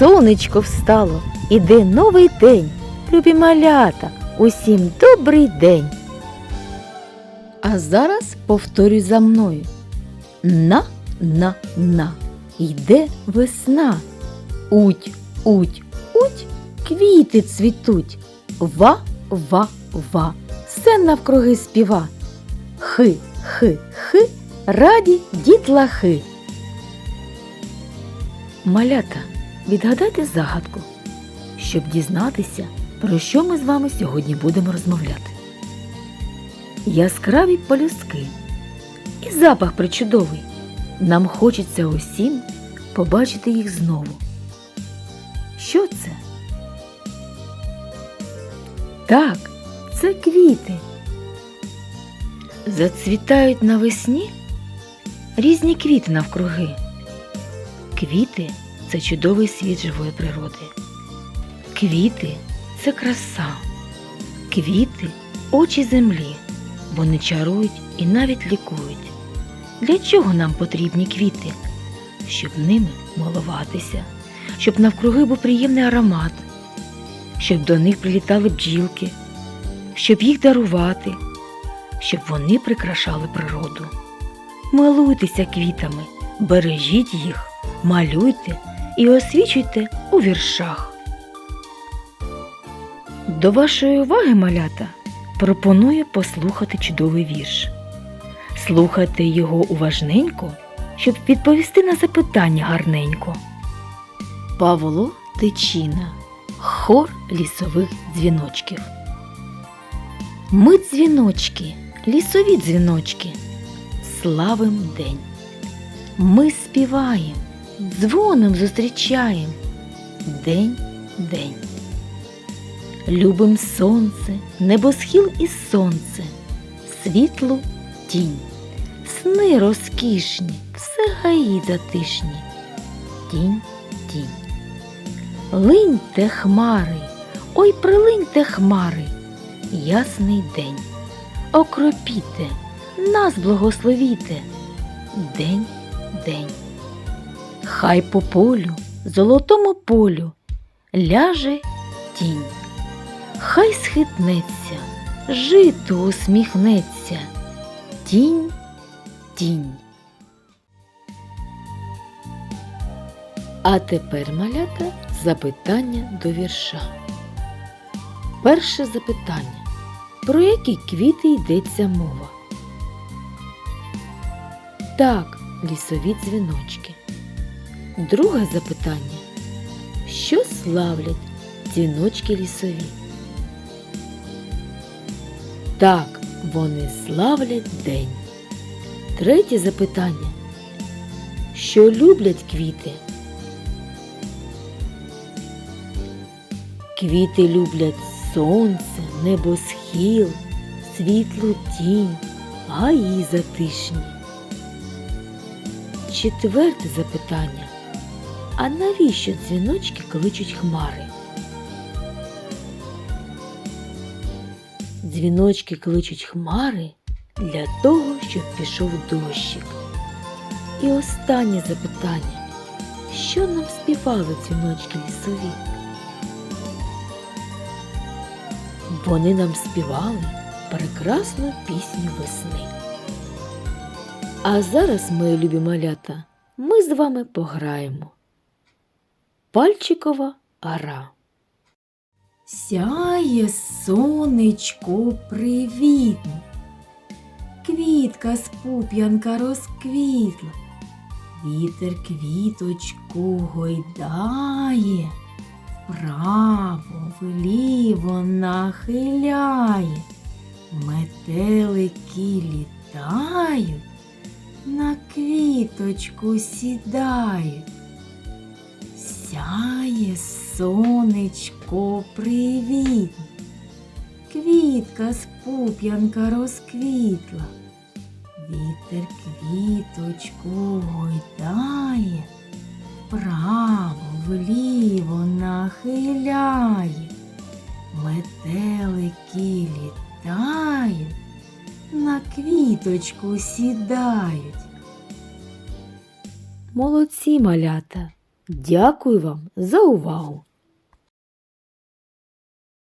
сонечко встало, іде новий день. Любі малята, усім добрий день. А зараз повторюй за мною. На, на, на, йде весна. Уть, уть, уть, квіти цвітуть. Ва, ва, ва, все навкруги співа. Хи, хи, хи, раді дітлахи. Малята, відгадайте загадку, щоб дізнатися, про що ми з вами сьогодні будемо розмовляти. Яскраві полюски і запах причудовий. Нам хочеться усім побачити їх знову. Що це? Так, це квіти. Зацвітають навесні різні квіти навкруги. Квіти це чудовий світ живої природи. Квіти це краса. Квіти очі землі. Вони чарують і навіть лікують. Для чого нам потрібні квіти? Щоб ними милуватися, щоб навкруги був приємний аромат, щоб до них прилітали бджілки, щоб їх дарувати, щоб вони прикрашали природу. Милуйтеся квітами, бережіть їх, малюйте і освічуйте у віршах. До вашої уваги, малята, пропоную послухати чудовий вірш. Слухайте його уважненько, щоб відповісти на запитання гарненько. Павло Тичина. Хор лісових дзвіночків. Ми дзвіночки, лісові дзвіночки, славим день. Ми співаєм, дзвоном зустрічаєм день день. Любим сонце, небосхил і сонце, світлу тінь, сни розкішні, все гаї затишні, тінь, тінь. Линьте хмари, ой прилиньте хмари, ясний день. Окропіте, нас благословіте, день, день. Хай по полю, золотому полю ляже тінь. Хай схитнеться, жито усміхнеться, тінь, тінь. А тепер малята запитання до вірша. Перше запитання. Про які квіти йдеться мова? Так, лісові дзвіночки. Друге запитання. Що славлять дзвіночки лісові? Так, вони славлять день. Третє запитання. Що люблять квіти? Квіти люблять сонце, небосхил, світлу тінь, гаї затишні. Четверте запитання. А навіщо дзвіночки кличуть хмари? Дзвіночки кличуть хмари для того, щоб пішов дощик. І останнє запитання. Що нам співали дзвіночки лісові? Вони нам співали прекрасну пісню весни. А зараз, мої любі малята, ми з вами пограємо. Пальчикова гра. Сяє сонечко привітно, квітка з пуп'янка розквітла, вітер квіточку гойдає, вправо вліво нахиляє, метелики літають, на квіточку сідають. Сяє сонечко привітно, квітка з пуп'янка розквітла, вітер квіточку гойдає, вправо вліво нахиляє, метелики літають, на квіточку сідають. Молодці малята! Дякую вам за увагу!